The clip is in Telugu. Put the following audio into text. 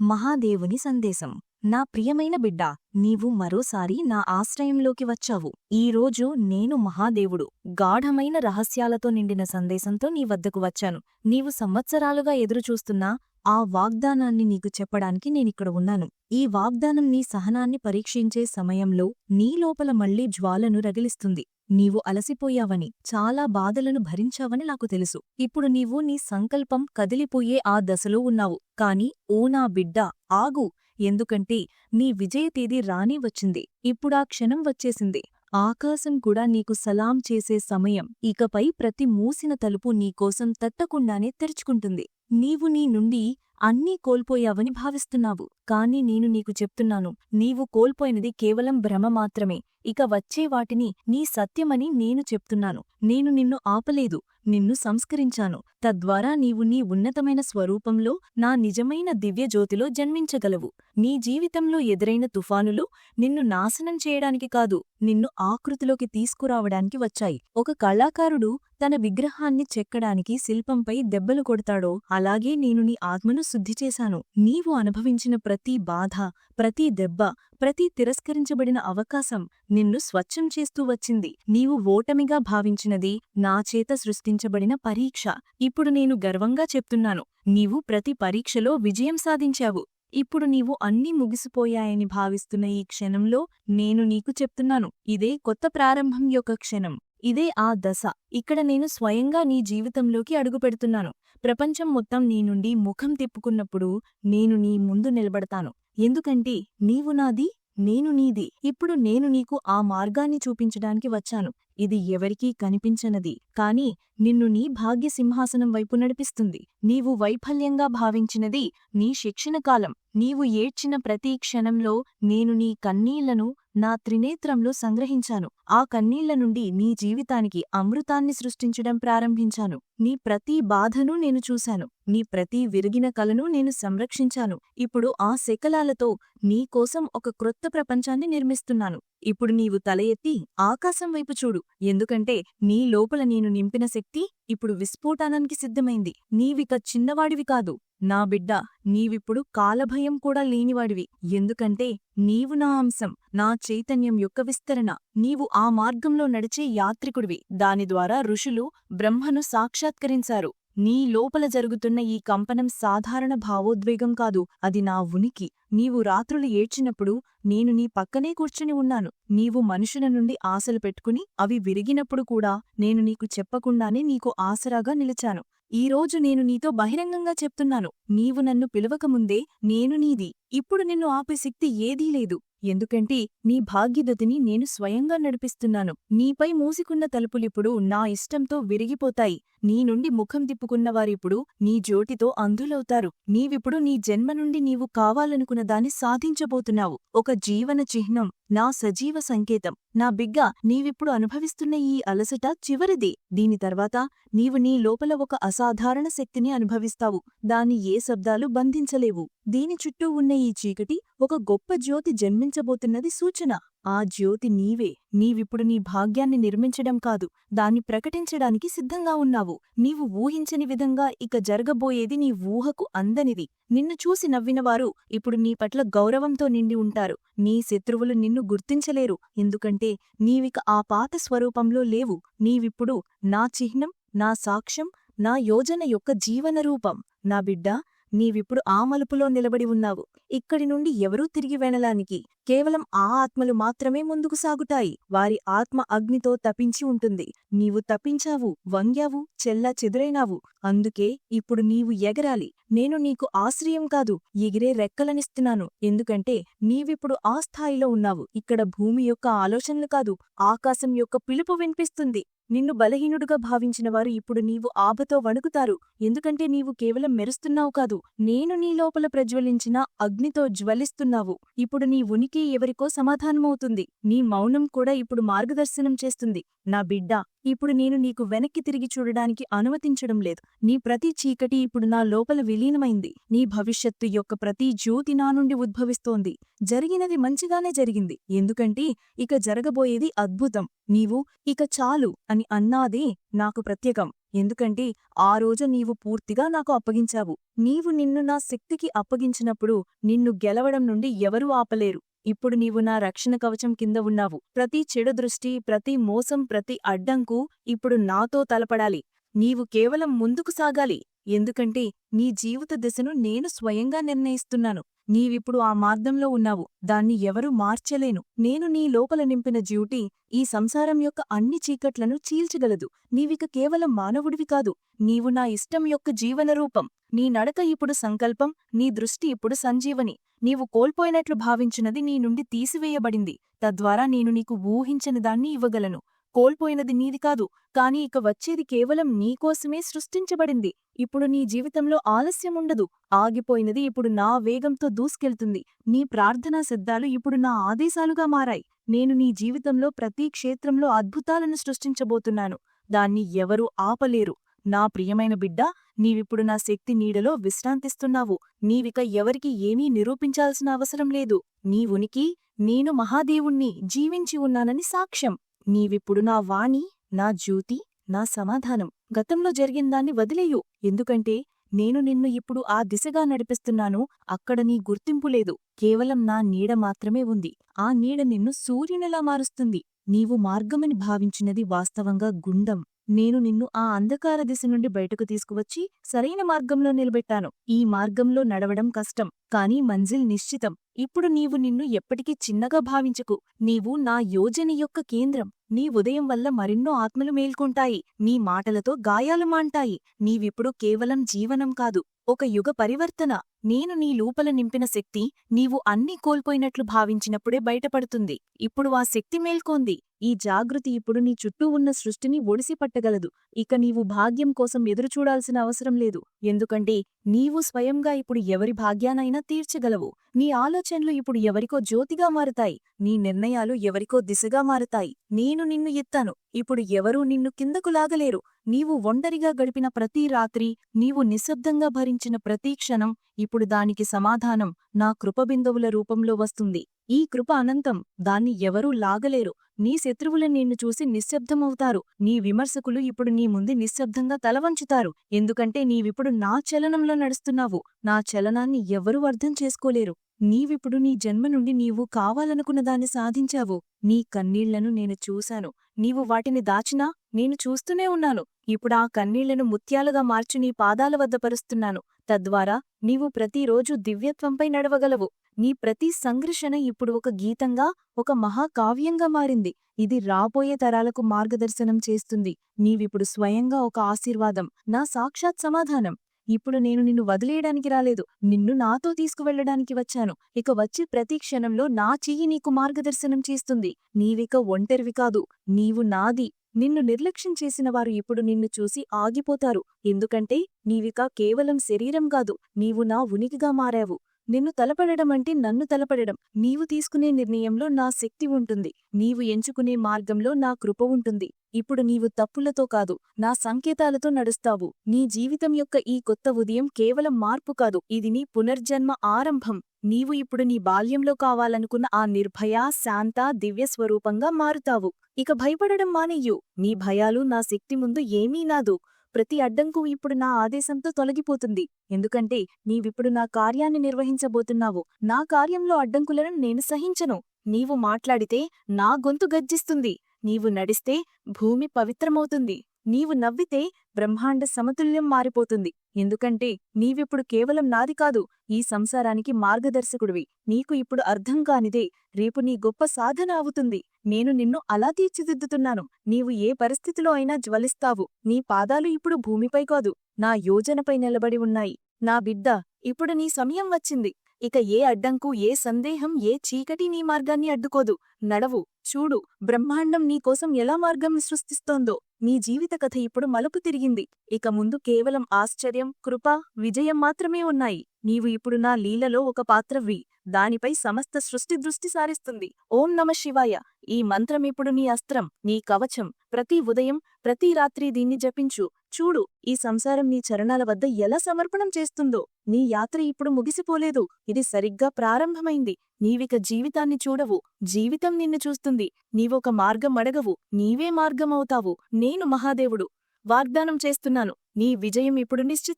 మహాదేవుని సందేశం. నా ప్రియమైన బిడ్డా నీవు మరోసారి నా ఆశ్రయంలోకి వచ్చావు. ఈరోజు నేను మహాదేవుడు. గాఢమైన రహస్యాలతో నిండిన సందేశంతో నీ వద్దకు వచ్చాను. నీవు సంవత్సరాలుగా ఎదురుచూస్తున్నా ఆ వాగ్దానాన్ని నీకు చెప్పడానికి నేనిక్కడ ఉన్నాను. ఈ వాగ్దానం నీ సహనాన్ని పరీక్షించే సమయంలో నీ లోపల మళ్ళీ జ్వాలను రగిలిస్తుంది. నీవు అలసిపోయావని చాలా బాధలను భరించావని నాకు తెలుసు. ఇప్పుడు నీవు నీ సంకల్పం కదిలిపోయే ఆ దశలో ఉన్నావు. కాని ఓ నా బిడ్డా ఆగు. ఎందుకంటే నీ విజయ తేదీ రాని వచ్చింది. ఇప్పుడా క్షణం వచ్చేసింది. ఆకాశం కూడా నీకు సలాం చేసే సమయం. ఇకపై ప్రతి మూసిన తలుపు నీకోసం తట్టకుండానే తెరుచుకుంటుంది. నీవు నీ నుండి అన్నీ కోల్పోయావని భావిస్తున్నావు. కాని నేను నీకు చెప్తున్నాను నీవు కోల్పోయినది కేవలం భ్రమ మాత్రమే. ఇక వచ్చే వాటిని నీ సత్యమని నేను చెప్తున్నాను. నేను నిన్ను ఆపలేదు నిన్ను సంస్కరించాను. తద్వారా నీవు నీ ఉన్నతమైన స్వరూపంలో నా నిజమైన దివ్యజ్యోతిలో జన్మించగలవు. నీ జీవితంలో ఎదురైన తుఫానులు నిన్ను నాశనం చేయడానికి కాదు నిన్ను ఆకృతిలోకి తీసుకురావడానికి వచ్చాయి. ఒక కళాకారుడు తన విగ్రహాన్ని చెక్కడానికి శిల్పంపై దెబ్బలు కొడతాడో అలాగే నేను నీ ఆత్మను శుద్ధి చేశాను. నీవు అనుభవించిన ప్రతి ప్రతి బాధ ప్రతి దెబ్బ ప్రతి తిరస్కరించబడిన అవకాశం నిన్ను స్వచ్ఛం చేస్తూ వచ్చింది. నీవు ఓటమిగా భావించినది నా చేత సృష్టించబడిన పరీక్ష. ఇప్పుడు నేను గర్వంగా చెప్తున్నాను. నీవు ప్రతి పరీక్షలో విజయం సాధించావు. ఇప్పుడు నీవు అన్నీ ముగిసిపోయాయని భావిస్తున్న ఈ క్షణంలో నేను నీకు చెప్తున్నాను. ఇదే కొత్త ప్రారంభం యొక్క క్షణం. ఇదే ఆ దశ. ఇక్కడ నేను స్వయంగా నీ జీవితంలోకి అడుగుపెడుతున్నాను ప్రపంచం మొత్తం నీ నుండి ముఖం తిప్పుకున్నప్పుడు నేను నీ ముందు నిలబడతాను. ఎందుకంటే నీవు నాది నేను నీది. ఇప్పుడు నేను నీకు ఆ మార్గాన్ని చూపించడానికి వచ్చాను. ఇది ఎవరికీ కనిపించనది. కాని నిన్ను నీ భాగ్య సింహాసనం వైపు నడిపిస్తుంది. నీవు వైఫల్యంగా భావించినది నీ శిక్షణ కాలం. నీవు ఏడ్చిన ప్రతి క్షణంలో నేను నీ కన్నీళ్ళను నా త్రినేత్రంలో సంగ్రహించాను. ఆ కన్నీళ్ళ నుండి నీ జీవితానికి అమృతాన్ని సృష్టించడం ప్రారంభించాను. నీ ప్రతి బాధను నేను చూశాను. నీ ప్రతి విరిగిన కలను నేను సంరక్షించాను. ఇప్పుడు ఆ శకలాలతో నీకోసం ఒక క్రొత్త ప్రపంచాన్ని నిర్మిస్తున్నాను. ఇప్పుడు నీవు తల ఎత్తి ఆకాశం వైపు చూడు. ఎందుకంటే నీ లోపల నేను నింపిన శక్తి ఇప్పుడు విస్ఫోటానానికి సిద్ధమైంది. నీవిక చిన్నవాడివి కాదు. నా బిడ్డ నీవిప్పుడు కాలభయం కూడా లేనివాడివి. ఎందుకంటే నీవు నా అంశం నా చైతన్యం యొక్క విస్తరణ. నీవు ఆ మార్గంలో నడిచే యాత్రికుడివి. దాని ద్వారా ఋషులు బ్రహ్మను సాక్షాత్కరించారు. నీ లోపల జరుగుతున్న ఈ కంపనం సాధారణ భావోద్వేగం కాదు. అది నా ఉనికి. నీవు రాత్రులు ఏడ్చినప్పుడు నేను నీ పక్కనే కూర్చుని ఉన్నాను. నీవు మనుషుల నుండి ఆశలు పెట్టుకుని అవి విరిగినప్పుడు కూడా నేను నీకు చెప్పకుండానే నీకు ఆసరాగా నిలిచాను. ఈరోజు నేను నీతో బహిరంగంగా చెప్తున్నాను. నీవు నన్ను పిలవకముందే నేను నీది. ఇప్పుడు నిన్ను ఆపే శక్తి ఏదీ లేదు. ఎందుకంటే నీ భాగ్యదతిని నేను స్వయంగా నడిపిస్తున్నాను. నీపై మూసికున్న తలుపులిప్పుడు నా ఇష్టంతో విరిగిపోతాయి. నీ నుండి ముఖం తిప్పుకున్నవారిప్పుడు నీ జోటితో అంధులవుతారు. నీవిప్పుడు నీ జన్మ నుండి నీవు కావాలనుకున్న దాన్ని సాధించబోతున్నావు. ఒక జీవన చిహ్నం నా సజీవ సంకేతం. నా బిగ్గ నీవిప్పుడు అనుభవిస్తున్న ఈ అలసట చివరిది. దీని తర్వాత నీవు నీ లోపల ఒక అసాధారణ శక్తిని అనుభవిస్తావు. దాన్ని ఏ శబ్దాలు బంధించలేవు. దీని చుట్టూ ఉన్న ఈ చీకటి ఒక గొప్ప జ్యోతి జన్మించబోతున్నది సూచన. ఆ జ్యోతి నీవే. నీవిప్పుడు నీ భాగ్యాన్ని నిర్మించడం కాదు దాన్ని ప్రకటించడానికి సిద్ధంగా ఉన్నావు. నీవు ఊహించని విధంగా ఇక జరగబోయేది నీ ఊహకు అందనిది. నిన్ను చూసి నవ్వినవారు ఇప్పుడు నీ పట్ల గౌరవంతో నిండి ఉంటారు. నీ శత్రువులు నిన్ను గుర్తించలేరు. ఎందుకంటే నీవిక ఆ పాత స్వరూపంలో లేవు. నీవిప్పుడు నా చిహ్నం నా సాక్ష్యం నా యోజన యొక్క జీవన రూపం. నా బిడ్డా నీవిప్పుడు ఆ మలుపులో నిలబడి ఉన్నావు. ఇక్కడి నుండి ఎవరూ తిరిగి వెనలానికి. కేవలం ఆ ఆత్మలు మాత్రమే ముందుకు సాగుతాయి. వారి ఆత్మ అగ్నితో తపించి ఉంటుంది. నీవు తప్పించావు వంగ్యావు చెల్లా చెదురైనావు. అందుకే ఇప్పుడు నీవు ఎగరాలి. నేను నీకు ఆశ్రయం కాదు ఎగిరే రెక్కలనిస్తున్నాను. ఎందుకంటే నీవిప్పుడు ఆ స్థాయిలో ఉన్నావు. ఇక్కడ భూమి యొక్క ఆలోచనలు కాదు ఆకాశం యొక్క పిలుపు వినిపిస్తుంది. నిన్ను బలహీనుడుగా భావించిన వారు ఇప్పుడు నీవు ఆబతో వణుకుతారు. ఎందుకంటే నీవు కేవలం మెరుస్తున్నావు కాదు నేను నీ లోపల ప్రజ్వలించిన అగ్నితో జ్వలిస్తున్నావు. ఇప్పుడు నీ ఉనికి ఎవరికో సమాధానమవుతుంది. నీ మౌనం కూడా ఇప్పుడు మార్గదర్శనం చేస్తుంది. నా బిడ్డ ఇప్పుడు నేను నీకు వెనక్కి తిరిగి చూడడానికి అనుమతించడం లేదు. నీ ప్రతి చీకటి ఇప్పుడు నా లోపల విలీనమైంది. నీ భవిష్యత్తు యొక్క ప్రతి జ్యోతి నా నుండి ఉద్భవిస్తోంది. జరిగినది మంచిగానే జరిగింది. ఎందుకంటే ఇక జరగబోయేది అద్భుతం. నీవు ఇక చాలు అని అన్నాదే నాకు ప్రత్యేకం. ఎందుకంటే ఆ రోజు నీవు పూర్తిగా నాకు అప్పగించావు. నీవు నిన్ను నా శక్తికి అప్పగించినప్పుడు నిన్ను గెలవడం నుండి ఎవరూ ఆపలేరు. ఇప్పుడు నీవు నా రక్షణ కవచం కింద ఉన్నావు. ప్రతి చెడు దృష్టి ప్రతి మోసం ప్రతి అడ్డంకు ఇప్పుడు నాతో తలపడాలి. నీవు కేవలం ముందుకు సాగాలి ఎందుకంటే నీ జీవిత దిశను నేను స్వయంగా నిర్ణయిస్తున్నాను. నీవిప్పుడు ఆ మార్గంలో ఉన్నావు దాన్ని ఎవరూ మార్చలేను. నేను నీ లోపల నింపిన డ్యూటీ ఈ సంసారం యొక్క అన్ని చీకట్లను చీల్చగలదు. నీవిక కేవలం మానవుడివి కాదు నీవు నా ఇష్టం యొక్క జీవనరూపం నీ నడక ఇప్పుడు సంకల్పం నీ దృష్టి ఇప్పుడు సంజీవని. నీవు కోల్పోయినట్లు భావించినది నీ నుండి తీసివేయబడింది తద్వారా నేను నీకు ఊహించని దాన్ని ఇవ్వగలను. కోల్పోయినది నీది కాదు. కాని ఇక వచ్చేది కేవలం నీకోసమే సృష్టించబడింది. ఇప్పుడు నీ జీవితంలో ఆలస్యముండదు ఆగిపోయినది ఇప్పుడు నా వేగంతో దూసుకెళ్తుంది. నీ ప్రార్థనా శబ్దాలు ఇప్పుడు నా ఆదేశాలుగా మారాయి. నేను నీ జీవితంలో ప్రతి క్షేత్రంలో అద్భుతాలను సృష్టించబోతున్నాను. దాన్ని ఎవరూ ఆపలేరు. నా ప్రియమైన బిడ్డ నీవిప్పుడు నా శక్తి నీడలో విశ్రాంతిస్తున్నావు. నీవిక ఎవరికి ఏమీ నిరూపించాల్సిన అవసరం లేదు. నీ ఉనికి నేను మహాదేవుణ్ణి జీవించి ఉన్నానని సాక్ష్యం. నీవిప్పుడు నా వాణి నా జ్యోతి నా సమాధానం. గతంలో జరిగిందాన్ని వదిలేయు. ఎందుకంటే నేను నిన్ను ఇప్పుడు ఆ దిశగా నడిపిస్తున్నాను. అక్కడ నీ గుర్తింపు లేదు. కేవలం నా నీడ మాత్రమే ఉంది. ఆ నీడ నిన్ను సూర్యునిలా మారుస్తుంది. నీవు మార్గమని భావించినది వాస్తవంగా గుండం. నేను నిన్ను ఆ అంధకార దిశ నుండి బయటకు తీసుకువచ్చి సరైన మార్గంలో నిలబెట్టాను. ఈ మార్గంలో నడవడం కష్టం కానీ మంజిల్ నిశ్చితం. ఇప్పుడు నీవు నిన్ను ఎప్పటికీ చిన్నగా భావించకు. నీవు నా యోజన యొక్క కేంద్రం. నీ ఉదయం వల్ల మరెన్నో ఆత్మలు మేల్కొంటాయి. నీ మాటలతో గాయాలు మాంటాయి. నీవిప్పుడు కేవలం జీవనం కాదు ఒక యుగ పరివర్తన. నేను నీ లోపల నింపిన శక్తి నీవు అన్నీ కోల్పోయినట్లు భావించినప్పుడే బయటపడుతుంది. ఇప్పుడు ఆ శక్తి మేల్కొంది. ఈ జాగృతి ఇప్పుడు నీ చుట్టూ ఉన్న సృష్టిని ఒడిసిపట్టగలదు. ఇక నీవు భాగ్యం కోసం ఎదురుచూడాల్సిన అవసరం లేదు. ఎందుకంటే నీవు స్వయంగా ఇప్పుడు ఎవరి భాగ్యానైనా తీర్చగలవు. నీ ఆలోచనలు ఇప్పుడు ఎవరికో జ్యోతిగా మారతాయి. నీ నిర్ణయాలు ఎవరికో దిశగా మారతాయి. నేను నిన్ను ఎత్తాను. ఇప్పుడు ఎవరూ నిన్ను కిందకు లాగలేరు. నీవు ఒంటరిగా గడిపిన ప్రతి రాత్రి నీవు నిశ్శబ్దంగా భరించిన ప్రతి క్షణం ఇప్పుడు దానికి సమాధానం నా కృపబిందువుల రూపంలో వస్తుంది. ఈ కృప అనంతం దాన్ని ఎవరూ లాగలేరు. నీ శత్రువుల నిన్ను చూసి నిశ్శబ్దమవుతారు. నీ విమర్శకులు ఇప్పుడు నీ ముందు నిశ్శబ్దంగా తలవంచుతారు. ఎందుకంటే నీవిప్పుడు నా చలనంలో నడుస్తున్నావు. నా చలనాన్ని ఎవరూ అర్థం చేసుకోలేరు. నీవిప్పుడు నీ జన్మ నుండి నీవు కావాలనుకున్న దాన్ని సాధించావు. నీ కన్నీళ్ళను నేను చూశాను. నీవు వాటిని దాచినా నేను చూస్తూనే ఉన్నాను. ఇప్పుడా కన్నీళ్ళను ముత్యాలుగా మార్చి నీ పాదాల వద్ద పరుస్తున్నాను. తద్వారా నీవు ప్రతిరోజు దివ్యత్వంపై నడవగలవు. నీ ప్రతి సంఘర్షణ ఇప్పుడు ఒక గీతంగా ఒక మహాకావ్యంగా మారింది. ఇది రాబోయే తరాలకు మార్గదర్శనం చేస్తుంది. నీవిప్పుడు స్వయంగా ఒక ఆశీర్వాదం నా సాక్షాత్ సమాధానం. ఇప్పుడు నేను నిన్ను వదిలేయడానికి రాలేదు. నిన్ను నాతో తీసుకువెళ్ళడానికి వచ్చాను. ఇక వచ్చే ప్రతి క్షణంలో నా చెయ్యి నీకు మార్గదర్శనం చేస్తుంది. నీవిక ఒంటరివి కాదు. నీవు నాది. నిన్ను నిర్లక్ష్యం చేసిన వారు ఇప్పుడు నిన్ను చూసి ఆగిపోతారు. ఎందుకంటే నీవిక కేవలం శరీరం కాదు. నీవు నా ఉనికిగా మారావు. నిన్ను తలపడడం అంటే నన్ను తలపడడం. నీవు తీసుకునే నిర్ణయంలో నా శక్తి ఉంటుంది. నీవు ఎంచుకునే మార్గంలో నా కృప ఉంటుంది. ఇప్పుడు నీవు తప్పులతో కాదు నా సంకేతాలతో నడుస్తావు. నీ జీవితం యొక్క ఈ కొత్త ఉదయం కేవలం మార్పు కాదు. ఇది నీ పునర్జన్మ ఆరంభం. నీవు ఇప్పుడు నీ బాల్యంలో కావాలనుకున్న ఆ నిర్భయ శాంత దివ్యస్వరూపంగా మారుతావు. ఇక భయపడడం మానేయ్యు నీ భయాలు నా శక్తి ముందు ఏమీ నాదు. ప్రతి అడ్డంకు ఇప్పుడు నా ఆదేశంతో తొలగిపోతుంది. ఎందుకంటే నీవిప్పుడు నా కార్యాన్ని నిర్వహించబోతున్నావు. నా కార్యంలో అడ్డంకులను నేను సహించను. నీవు మాట్లాడితే నా గొంతు గర్జిస్తుంది. నీవు నడిస్తే భూమి పవిత్రమవుతుంది. నీవు నవ్వితే బ్రహ్మాండ సమతుల్యం మారిపోతుంది. ఎందుకంటే నీవిప్పుడు కేవలం నాది కాదు ఈ సంసారానికి మార్గదర్శకుడివి. నీకు ఇప్పుడు అర్థం కానిదే రేపు నీ గొప్ప సాధన అవుతుంది. నేను నిన్ను అలా తీర్చిదిద్దుతున్నాను. నీవు ఏ పరిస్థితిలో అయినా జ్వలిస్తావు. నీ పాదాలు ఇప్పుడు భూమిపై కాదు నా యోజనపై నిలబడి ఉన్నాయి. నా బిడ్డ ఇప్పుడు నీ సమయం వచ్చింది. ఇక ఏ అడ్డంకు ఏ సందేహం ఏ చీకటి నీ మార్గాన్ని అడ్డుకోదు. నడవు. చూడు బ్రహ్మాండం నీకోసం ఎలా మార్గం సృష్టిస్తోందో. నీ జీవిత కథ ఇప్పుడు మలుపు తిరిగింది. ఇక ముందు కేవలం ఆశ్చర్యం కృప విజయం మాత్రమే ఉన్నాయి. నీవు ఇప్పుడు నా లీలలో ఒక పాత్రవ్వి దానిపై సమస్త సృష్టి దృష్టి సారిస్తుంది. ఓం నమ శివాయ. ఈ మంత్రం ఇప్పుడు నీ అస్త్రం నీ కవచం. ప్రతి ఉదయం ప్రతి రాత్రి దీన్ని జపించు. చూడు ఈ సంసారం నీ చరణాల వద్ద ఎలా సమర్పణం చేస్తుందో. నీ యాత్ర ఇప్పుడు ముగిసిపోలేదు. ఇది సరిగ్గా ప్రారంభమైంది. నీవిక జీవితాన్ని చూడవు. జీవితం నిన్ను చూస్తుంది. నీవొక మార్గం అడగవు. నీవే మార్గమవుతావు. నేను మహాదేవుడు. వాగ్దానం చేస్తున్నాను. నీ విజయం ఇప్పుడు నిశ్చితం.